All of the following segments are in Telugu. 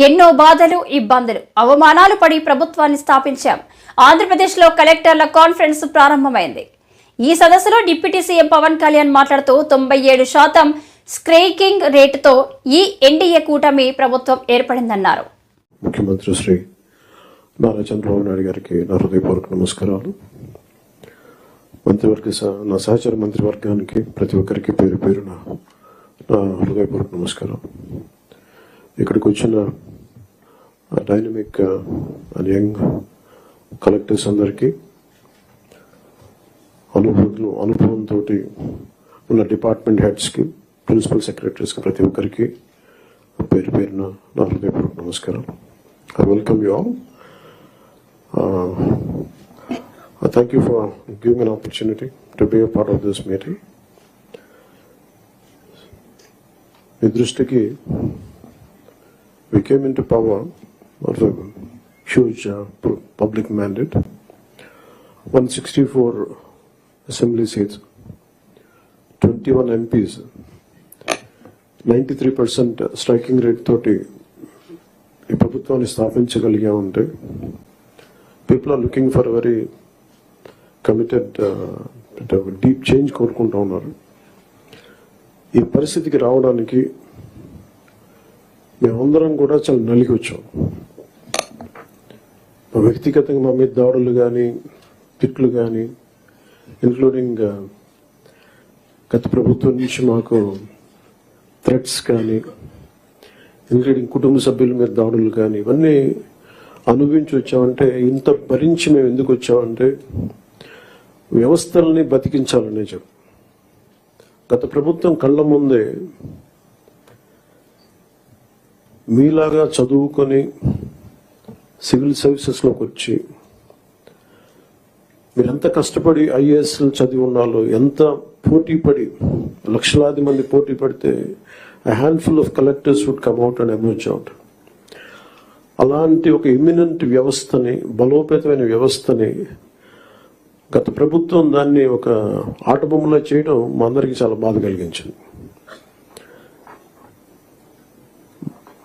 ఎన్నో బాధలు ఇబ్బందులు అవమానాలు పడి ప్రభుత్వాన్ని స్థాపించాం. ఆంధ్రప్రదేశ్లో కలెక్టర్ల కాన్ఫరెన్స్ ప్రారంభమైంది. ఈ సదస్సులో డిప్యూటీ సీఎం పవన్ కళ్యాణ్ మాట్లాడుతూ తొంభై ఏడు శాతం స్క్రేకింగ్ రేటుతో ఈ ఎన్డీఏ కూటమి ప్రభుత్వం ఏర్పడిందన్నారు. ముఖ్యమంత్రి శ్రీ నారా చంద్రబాబు నాయుడు గారికి నా హృదయపూర్వక నమస్కారాలు. మంత్రివర్గ సహ- నా సహచర మంత్రివర్గానికి ప్రతి ఒక్కరికి పేరు పేరున నా నా హృదయపూర్వక నమస్కారం ఇక్కడికి వచ్చిన డైనమిక్ అండ్ యంగ్ కలెక్టర్స్ అందరికీ అనుభూతులు అనుభవంతో ఉన్న డిపార్ట్మెంట్ హెడ్స్కి ప్రిన్సిపల్ సెక్రటరీస్కి ప్రతి ఒక్కరికి పేరు పేరున నా హృదయపూర్వక నమస్కారం I welcome you all thank you for giving an opportunity to be a part of this meeting మీ దృష్టికి we came into power of a huge uh, public mandate. 164 assembly seats 21 MPs 93% striking rate తోటి ఈ ప్రభుత్వాన్ని స్థాపించగలిగా ఉంటే people are looking for very committed deep change కోరుకుంటా ఉన్నారు. ఈ పరిస్థితికి రావడానికి మేమందరం కూడా చాలా నలిగి వచ్చాం. మా వ్యక్తిగతంగా మా మీద దాడులు కానీ తిట్లు కానీ ఇంక్లూడింగ్ uh, గత ప్రభుత్వం నుంచి మాకు థ్రెట్స్ కానీ ఇంక్లూడింగ్ కుటుంబ సభ్యుల మీద దాడులు కానీ ఇవన్నీ అనుభవించి వచ్చామంటే ఇంత భరించి మేము ఎందుకు వచ్చామంటే వ్యవస్థల్ని బతికించాలనే చెప్పు. గత ప్రభుత్వం కళ్ళ ముందే మీలాగా చదువుకొని సివిల్ సర్వీసెస్లోకి వచ్చి మీరు ఎంత కష్టపడి ఐఏఎస్లు చదివి ఉన్నాలో ఎంత పోటీ పడి లక్షలాది మంది పోటీ పడితే handful of collectors would come out and emerge out అలాంటి ఒక ఇమినెంట్ వ్యవస్థని బలోపేతమైన వ్యవస్థని గత ప్రభుత్వం దాన్ని ఒక ఆటబొమ్మలో చేయడం మా అందరికీ చాలా బాధ కలిగించింది.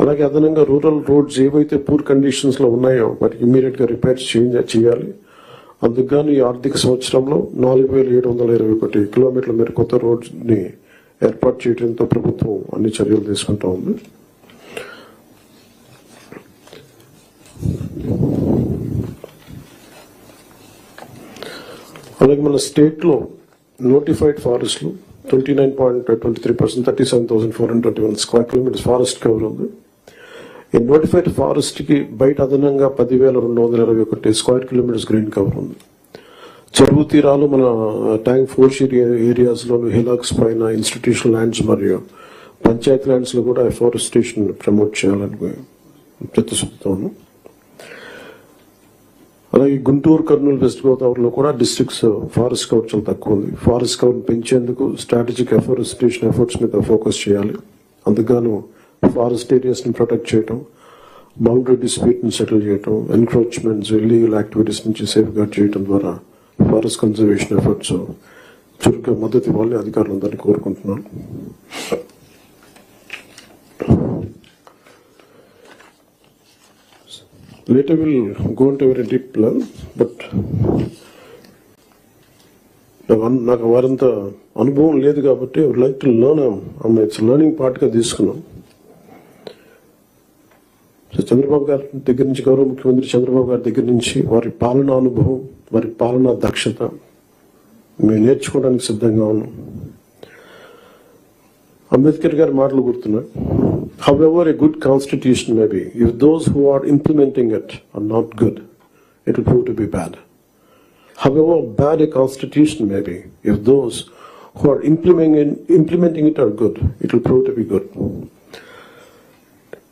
అలాగే అదనంగా రూరల్ రోడ్స్ ఏవైతే పూర్ కండిషన్స్లో ఉన్నాయో వాటికి ఇమీడియట్గా రిపేర్ చేయాలి. అందుకుగాను ఈ ఆర్థిక సంవత్సరంలో నాలుగు వేల ఏడు వందల ఇరవై ఒకటి కిలోమీటర్ల మేర కొత్త రోడ్స్ని ఏర్పాటు చేయడంతో ప్రభుత్వం అన్ని చర్యలు తీసుకుంటా ఉంది. అలాగే మన స్టేట్లో notified ఫారెస్ట్లు twenty nine point twenty three percent thirty seven thousand four hundred twenty one square kilometres forest cover ఉంది. ఈ నోటిఫైడ్ ఫారెస్ట్కి బయట అదనంగా పదివేల రెండు వందల ఇరవై ఒకటి స్క్వేర్ కిలోమీటర్స్ గ్రీన్ కవర్ ఉంది. చెరువు తీరాలు మన ట్యాంక్ ఫోర్స్ ఏరియాస్లోను హిలాక్స్ పైన ఇన్స్టిట్యూషనల్ ల్యాండ్స్ మరియు పంచాయత్ ల్యాండ్స్లో కూడా ఎఫారెస్టేషన్ ప్రమోట్ చేయాలని చిత్తశుద్ధితో అలాగే గుంటూరు కర్నూలు వెస్ట్ గోదావరిలో కూడా డిస్ట్రిక్ట్స్ ఫారెస్ట్ కవర్ చాలా తక్కువ ఉంది. ఫారెస్ట్ కవర్ పెంచేందుకు స్ట్రాటజిక్ ఎఫారెస్టేషన్ ఎఫర్ట్స్ మీద ఫోకస్ చేయాలి. అందుకు ఫారెస్ట్ ఏరియాస్ని ప్రొటెక్ట్ చేయటం బౌండరీ డిస్ప్యూట్ని సెటిల్ చేయటం ఎన్క్రోచ్మెంట్స్ ఇల్లీగల్ యాక్టివిటీస్ నుంచి సేఫ్ గార్డ్ చేయడం ద్వారా ఫారెస్ట్ కన్జర్వేషన్ ఎఫర్ట్స్ చురుగ్గా మద్దతు ఇవ్వాలని అధికారులందరినీ కోరుకుంటున్నాను. Later we'll go into a very deep level, but నాకు వారంత అనుభవం లేదు కాబట్టి like to learn it's learning పార్ట్గా తీసుకున్నాం. చంద్రబాబు గారి దగ్గర నుంచి గౌరవ ముఖ్యమంత్రి చంద్రబాబు గారి దగ్గర నుంచి వారి పాలనా అనుభవం వారి పాలనా దక్షత మేము నేర్చుకోవడానికి సిద్ధంగా ఉన్నాం. అంబేద్కర్ గారి మాటలు గుర్తున్నాయి. However a good constitution may be if those who are implementing it are not good it prove to be bad however bad a constitution may be, if those who are implementing, implementing it are good, it will prove to be good.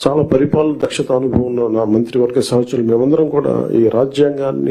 చాలా పరిపాలన దక్షత అనుభవం ఉన్న నా మంత్రివర్గ సహచరులు మేమందరం కూడా ఈ రాజ్యాంగాన్ని